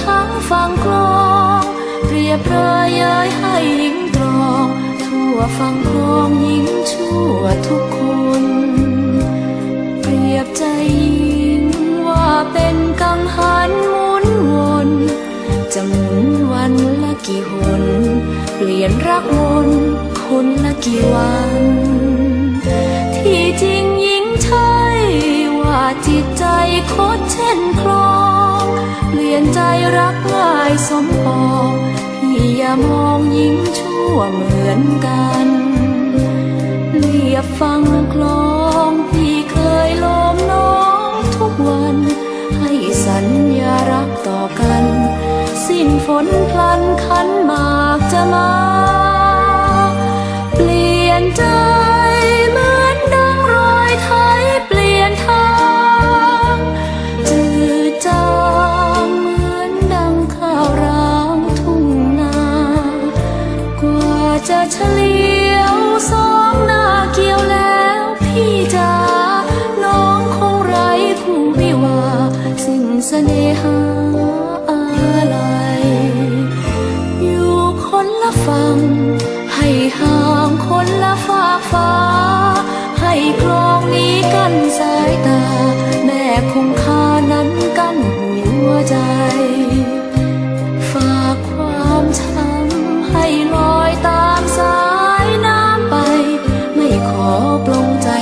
ทั้งฟังกลอง เปรียบเรยเย้ยให้หญิงตรอง ทั่วฟังกลองหญิงชั่วทุกคน เปรียบใจหญิงว่าเป็นกังหันหมุนวนจะหมุนวันละกี่หน เปลี่ยนรักวนคนละกี่วัน ที่จริงหญิงใช่ว่าจิตใจคดเช่นคลอง เปลี่ยนใจรักง่ายสมปองพี่อย่ามองหญิงชั่วเหมือนกันเลียบฟัง